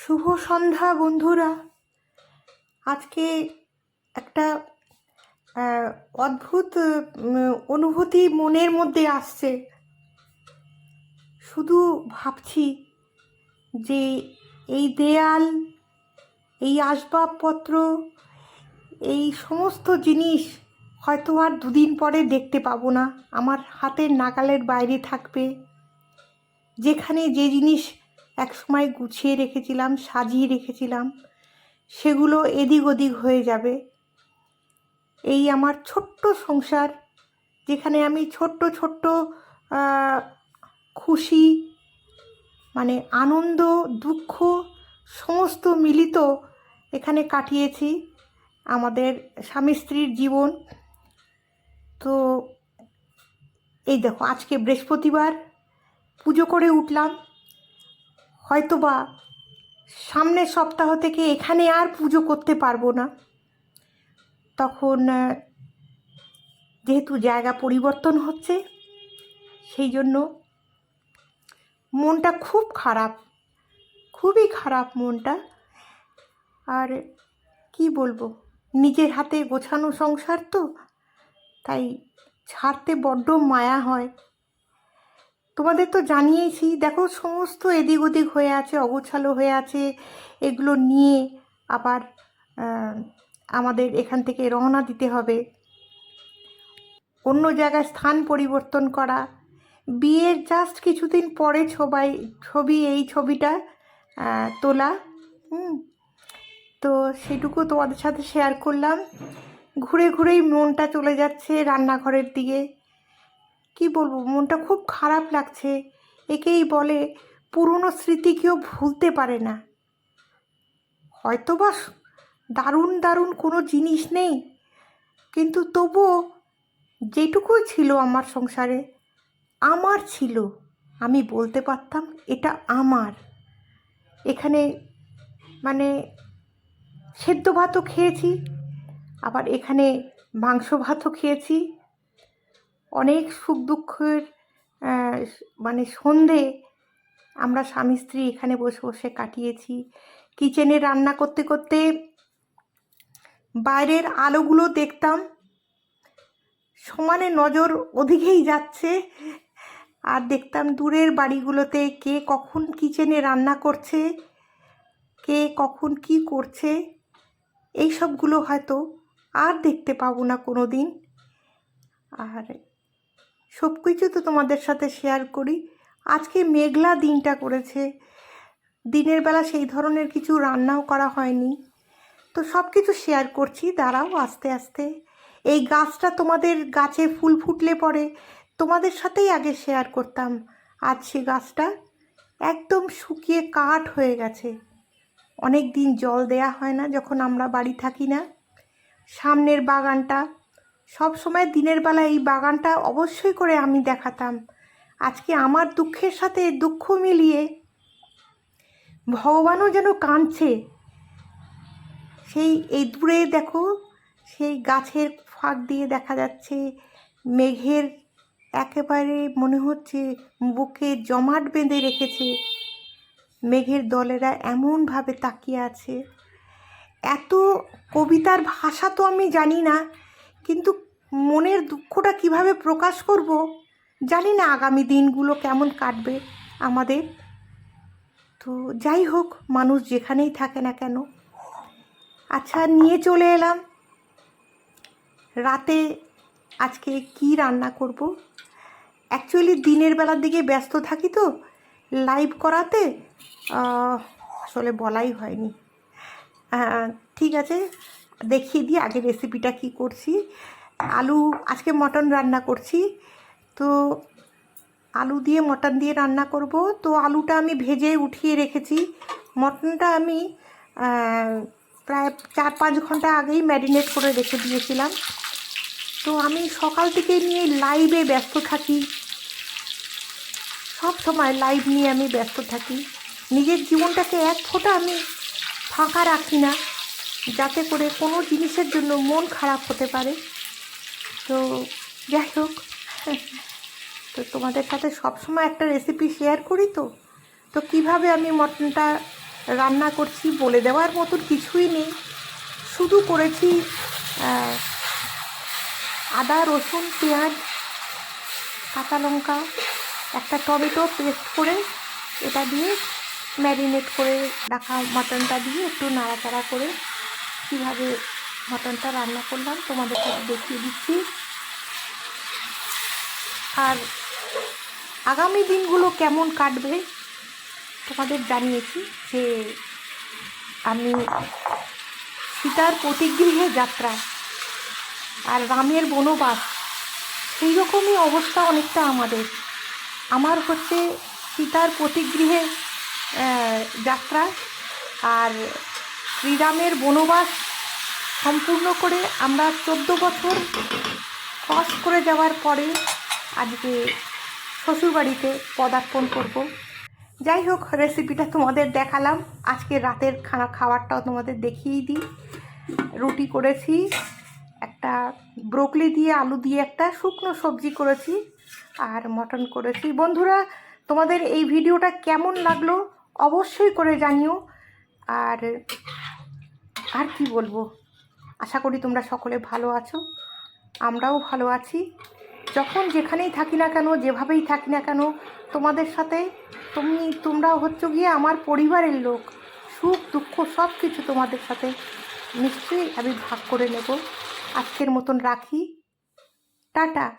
শুভ সন্ধ্যা, বন্ধুরা। আজকে একটা অদ্ভুত অনুভূতি মনের মধ্যে আসছে। শুধু ভাবছি যে এই দেয়াল, এই আসবাবপত্র, এই সমস্ত জিনিস হয়তো আর দুদিন পরে দেখতে পাবো না। আমার হাতের নাগালের বাইরে থাকবে। যেখানে যে জিনিস একসময় গুছিয়ে রেখেছিলাম, সাজিয়ে রেখেছিলাম। সেগুলো এদিক ওদিক হয়ে যাবে। এই আমার ছোট্ট সংসার, যেখানে আমি ছোট্ট ছোট্ট খুশি মানে আনন্দ, দুঃখ, সমস্ত মিলিত এখানে কাটিয়েছি আমাদের স্বামী স্ত্রীর জীবন। তো এই দেখো, আজকে বৃহস্পতিবার, পুজো করে উঠলাম। হয়তোবা সামনের সপ্তাহ থেকে এখানে আর পুজো করতে পারব না। তখন যেহেতু জায়গা পরিবর্তন হচ্ছে, সেই জন্য মনটা খুব খারাপ, খুবই খারাপ মনটা। আর কি বলব, নিজের হাতে গোছানো সংসার তো, তাই ছাড়তে বড্ড মায়া হয়। তোমাদের তো জানিয়েছি, দেখো সমস্ত এদিক ওদিক হয়ে আছে, অগোছালো হয়ে আছে, এগুলো নিয়ে আবার আমাদের এখান থেকে রওনা দিতে হবে। অন্য জায়গায় স্থান পরিবর্তন করা। বিয়ের জাস্ট কিছুদিন পরে ছবাই, ছবি, এই ছবিটা তোলা। হুম, তো সেটুকু তোমাদের সাথে শেয়ার করলাম। ঘুরে ঘুরেই মনটা চলে যাচ্ছে রান্নাঘরের দিকে। কি বলব, মনটা খুব খারাপ লাগছে। একেই বলে, পুরনো স্মৃতি কেউ ভুলতে পারে না। হয়তো বা দারুণ দারুণ কোনো জিনিস নেই, কিন্তু তবুও যেটুকুই ছিল আমার সংসারে, আমার ছিল। আমি বলতে পারতাম, এটা আমার। এখানে মানে সেদ্ধ ভাতও খেয়েছি, আবার এখানে মাংস ভাতও খেয়েছি। অনেক সুখ দুঃখের মানে সন্ধে আমরা স্বামী স্ত্রী এখানে বসে বসে কাটিয়েছি। কিচেনে রান্না করতে করতে বাইরের আলোগুলো দেখতাম। সমানে নজর ওদিকেই যাচ্ছে। আর দেখতাম দূরের বাড়িগুলোতে কে কখন কিচেনে রান্না করছে, কে কখন কি করছে এই সবগুলো হয়তো আর দেখতে পাবো না কোনো দিন আর সব কিছু তো তোমাদের সাথে শেয়ার করি। আজকে মেঘলা দিনটা করেছে। দিনের বেলা সেই ধরনের কিছু রান্নাও করা হয়নি। তো সব কিছু শেয়ার করছি। দাঁড়াও আস্তে আস্তে। এই গাছটা তোমাদের গাছে ফুল ফুটলে পরে তোমাদের সাথেই আগে শেয়ার করতাম। আজ সে গাছটা একদম শুকিয়ে কাঠ হয়ে গেছে। অনেক দিন জল দেয়া হয় না যখন আমরা বাড়ি থাকি না। সামনের বাগানটা সব সময় দিনের বেলা এই বাগানটা অবশ্যই করে আমি দেখাতাম। আজকে আমার দুঃখের সাথে দুঃখ মিলিয়ে ভগবানও যেন কাঁদছে। সেই এই দূরে দেখো, সেই গাছের ফাঁক দিয়ে দেখা যাচ্ছে। মেঘের একেবারে মনে হচ্ছে বুকে জমাট বেঁধে রেখেছে। মেঘের দলেরা এমনভাবে তাকিয়ে আছে। এত কবিতার ভাষা তো আমি জানি না। কিন্তু মনের দুঃখটা কীভাবে প্রকাশ করব? জানি না আগামী দিনগুলো কেমন কাটবে আমাদের। তো যাই হোক, মানুষ যেখানেই থাকে না কেন। আচ্ছা নিয়ে চলে এলাম। রাতে আজকে কি রান্না করব? অ্যাকচুয়ালি দিনের বেলার দিকে ব্যস্ত থাকি তো লাইভ করাতে আসলে বলাই হয়নি। ঠিক আছে। দেখিয়ে দিই আগে রেসিপিটা কি করছি? আলু, আজকে মটন রান্না করছি। তো আলু দিয়ে মটন দিয়ে রান্না করব। তো আলুটা আমি ভেজে উঠিয়ে রেখেছি। মটনটা আমি প্রায় চার পাঁচ ঘণ্টা আগেই ম্যারিনেট করে রেখে দিয়েছিলাম। তো আমি সকাল থেকে নিয়ে লাইভে ব্যস্ত থাকি। সব সময় লাইভ নিয়ে আমি ব্যস্ত থাকি। নিজের জীবনটাকে এক ফোঁটা আমি ফাঁকা রাখি না। যাতে করে কোনো জিনিসের জন্য মন খারাপ হতে পারে। তো যাই হোক, তো তোমাদের সাথে সবসময় একটা রেসিপি শেয়ার করি তো। তো কীভাবে আমি মটনটা রান্না করছি বলে দেওয়ার মতন কিছুই নেই। শুধু করেছি আদা, রসুন, পেঁয়াজ, কাঁচা লঙ্কা, একটা টমেটো পেস্ট করে এটা দিয়ে ম্যারিনেট করে রাখা মাটনটা দিয়ে একটু নাড়াচাড়া করে কীভাবে মাটনটা রান্না করলাম তোমাদের সাথে দেখিয়ে দিচ্ছি। আর আগামী দিনগুলো কেমন কাটবে তোমাদের জানিয়েছি যে আমি সীতার প্রতিগৃহে যাত্রা আর রামের বনবাস, সেই রকমই অবস্থা অনেকটা আমাদের। আমার হচ্ছে সীতার প্রতিগৃহে যাত্রা আর শ্রীরামের বনবাস সম্পূর্ণ করে আমরা চোদ্দ বছর ক্রস করে যাওয়ার পরে আজকে শ্বশুরবাড়িতে পদার্পণ করব। যাই হোক রেসিপিটা তোমাদের দেখালাম। আজকে রাতের খানা খাবারটাও তোমাদের দেখিয়েই দিই। রুটি করেছি, একটা ব্রোকলি দিয়ে, আলু দিয়ে একটা শুকনো সবজি করেছি আর মটন করেছি। বন্ধুরা, তোমাদের এই ভিডিওটা কেমন লাগল অবশ্যই করে জানিও। আর আর কি বলব? আশা করি তোমরা সকলে ভালো আছো। আমরাও ভালো আছি। যখন যেখানেই থাকি না কেন, যেভাবেই থাকি না কেন, তোমাদের সাথে তুমি তোমরা হচ্ছ গিয়ে আমার পরিবারের লোক। সুখ, দুঃখ, সব কিছু তোমাদের সাথে। নিশ্চয়ই আমি ভাগ করে নেব। আজকের মতন রাখি। টাটা।